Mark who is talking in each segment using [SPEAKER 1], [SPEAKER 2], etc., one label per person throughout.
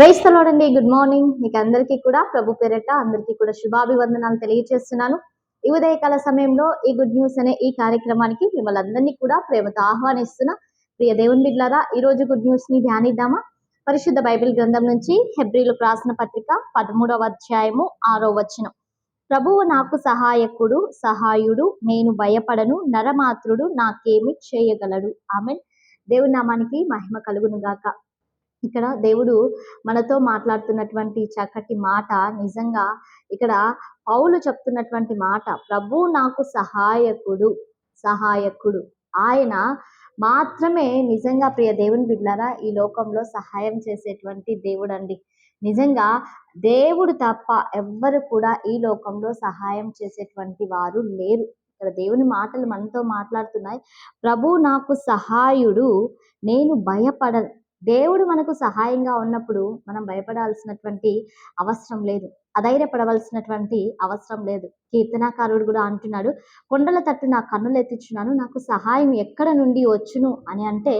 [SPEAKER 1] క్రైస్తలోడండి good morning. మీకు అందరికీ కూడా ప్రభు పేరట అందరికీ కూడా శుభాభివందనాలు తెలియజేస్తున్నాను ఈ ఉదయకాల సమయంలో ఈ గుడ్ న్యూస్ అనే ఈ కార్యక్రమానికి మిమ్మల్ని అందరినీ కూడా ప్రేమతో ఆహ్వానిస్తున్నా. ప్రియ దేవుని బిడ్లారా ఈ రోజు గుడ్ న్యూస్ని ధ్యానిద్దామా? పరిశుద్ధ బైబిల్ గ్రంథం నుంచి హెబ్రిలకు రాసిన పత్రిక పదమూడవ అధ్యాయము ఆరో వచనం. ప్రభువు నాకు సహాయకుడు సహాయుడు నేను భయపడను నరమాత్రుడు నాకేమి చేయగలడు. ఆమె దేవునామానికి మహిమ కలుగును గాక ఇక్కడ దేవుడు మనతో మాట్లాడుతున్నటువంటి చక్కటి మాట నిజంగా ఇక్కడ పౌలు చెప్తున్నటువంటి మాట ప్రభు నాకు సహాయకుడు సహాయకుడు. ఆయన మాత్రమే నిజంగా ప్రియ దేవుని బిడ్డారా ఈ లోకంలో సహాయం చేసేటువంటి దేవుడు అండి నిజంగా దేవుడు తప్ప ఎవ్వరు కూడా ఈ లోకంలో సహాయం చేసేటువంటి వారు లేరు. ఇక్కడ దేవుని మాటలు మనతో మాట్లాడుతున్నాయి. ప్రభు నాకు సహాయుడు నేను భయపడ దేవుడు మనకు సహాయంగా ఉన్నప్పుడు మనం భయపడాల్సినటువంటి అవసరం లేదు. అధైర్యపడవలసినటువంటి అవసరం లేదు. కీర్తనాకారుడు కూడా అంటున్నాడు కొండల తట్టు నా కన్నులు ఎత్తిచున్నాను నాకు సహాయం ఎక్కడ నుండి వచ్చును అని అంటే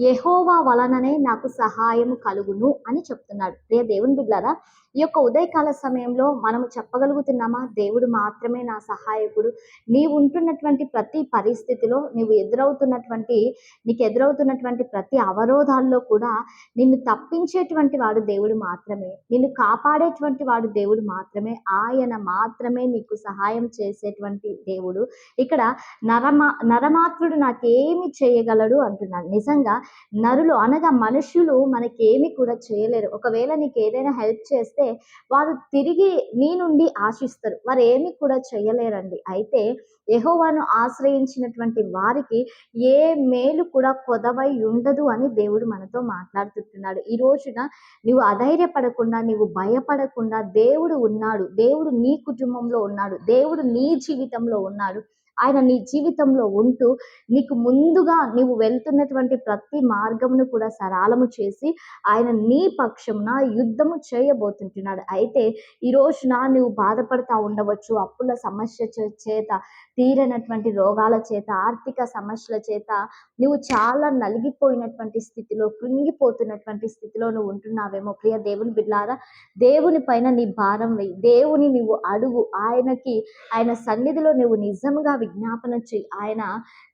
[SPEAKER 1] యహోవా వలననే నాకు సహాయం కలుగును అని చెప్తున్నాడు. రే దేవుని బిడ్డారా ఈ యొక్క ఉదయకాల సమయంలో మనము చెప్పగలుగుతున్నామా? దేవుడు మాత్రమే నా సహాయకుడు. నీవు ఉంటున్నటువంటి ప్రతి పరిస్థితిలో నీవు ఎదురవుతున్నటువంటి నీకు ఎదురవుతున్నటువంటి ప్రతి అవరోధాల్లో కూడా నిన్ను తప్పించేటువంటి వాడు దేవుడు మాత్రమే. నిన్ను కాపాడేటువంటి వాడు దేవుడు మాత్రమే ఆయన మాత్రమే నీకు సహాయం చేసేటువంటి దేవుడు. ఇక్కడ నరమా నరమాత్రుడు నాకేమి చేయగలడు అంటున్నాడు. నిజంగా నరులు అనగా మనుషులు మనకేమి కూడా చేయలేరు. ఒకవేళ నీకు ఏదైనా హెల్ప్ చేస్తే వారు తిరిగి నీ నుండి ఆశిస్తారు. వారు ఏమి కూడా చేయలేరండి. అయితే యహోవాను ఆశ్రయించినటువంటి వారికి ఏ మేలు కూడా కొదవై ఉండదు అని దేవుడు మనతో మాట్లాడుతుంటున్నాడు. ఈ రోజున నువ్వు అధైర్యపడకుండా నువ్వు భయపడకుండా దేవుడు ఉన్నాడు. దేవుడు నీ కుటుంబంలో ఉన్నాడు. దేవుడు నీ జీవితంలో ఉన్నాడు. ఆయన నీ జీవితంలో ఉంటూ నీకు ముందుగా నీవు వెళ్తున్నటువంటి ప్రతి మార్గమును కూడా సరళము చేసి ఆయన నీ పక్షమున యుద్ధము చేయబోతుంటున్నాడు. అయితే ఈ రోజున నువ్వు బాధపడతా ఉండవచ్చు. అప్పుల సమస్య చేత తీరనటువంటి రోగాల చేత ఆర్థిక సమస్యల చేత నువ్వు చాలా నలిగిపోయినటువంటి స్థితిలో కృంగిపోతున్నటువంటి స్థితిలో నువ్వు ఉంటున్నావేమో. ప్రియ దేవుని బిడ్డారా దేవుని పైన నీ భారం వేయి. దేవుని నువ్వు అడుగు. ఆయనకి ఆయన సన్నిధిలో నువ్వు నిజంగా విజ్ఞాపన చేయి ఆయన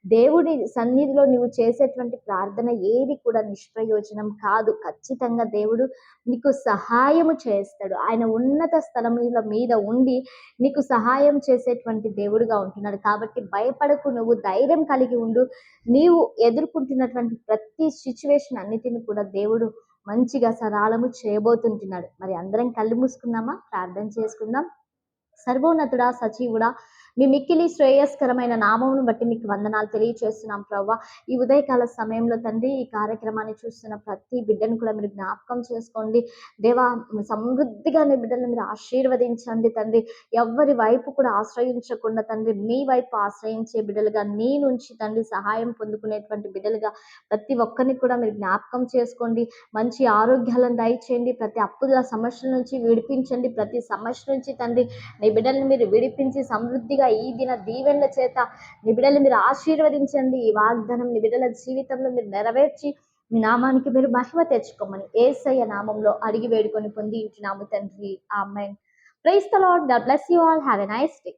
[SPEAKER 1] దేవుడి సన్నిధిలో నువ్వు చేసేటువంటి ప్రార్థన ఏది కూడా నిష్ప్రయోజనం కాదు. ఖచ్చితంగా దేవుడు నీకు సహాయము చేస్తాడు. ఆయన ఉన్నత స్థలముల మీద ఉండి నీకు సహాయం చేసేటువంటి దేవుడుగా ఉంటున్నాడు. కాబట్టి భయపడకు నువ్వు ధైర్యం కలిగి ఉండు. నీవు ఎదుర్కొంటున్నటువంటి ప్రతి సిచ్యువేషన్ అన్నిటిని కూడా దేవుడు మంచిగా సరళము చేయబోతుంటున్నాడు. మరి అందరం కళ్ళు మూసుకుందామా? ప్రార్థన చేసుకుందాం. సర్వోన్నతుడా సచివుడా మీ మిక్కిలి శ్రేయస్కరమైన నామమును బట్టి మీకు వందనాలు తెలియచేస్తున్నాం ప్రవ్వా. ఈ ఉదయకాల సమయంలో తండ్రి ఈ కార్యక్రమాన్ని చూస్తున్న ప్రతి బిడ్డను కూడా మీరు జ్ఞాపకం చేసుకోండి. దేవా సమృద్ధిగా నీ బిడ్డలను మీరు ఆశీర్వదించండి తండ్రి. ఎవరి వైపు కూడా ఆశ్రయించకుండా తండ్రి మీ వైపు ఆశ్రయించే బిడ్డలుగా నీ నుంచి తండ్రి సహాయం పొందుకునేటువంటి బిడ్డలుగా ప్రతి ఒక్కరిని కూడా మీరు జ్ఞాపకం చేసుకోండి. మంచి ఆరోగ్యాలను దయచేయండి. ప్రతి అప్పుల సమస్యల నుంచి విడిపించండి. ప్రతి సమస్య నుంచి తండ్రి నీ బిడ్డలను మీరు విడిపించి సమృద్ధిగా ఈ దిన దీవెన్ల చేత నీ బిడ్డలు మీరు ఆశీర్వదించండి. ఈ వాగ్దానం నీ బిడ్డల జీవితంలో మీరు నెరవేర్చి మీ నామానికి మీరు మహిమ తెచ్చుకోమని ఏసయ్య నామంలో అడిగి వేడుకొని పొంది ఇంటి నాము తండ్రి. Amen praise the Lord God bless you all have a nice day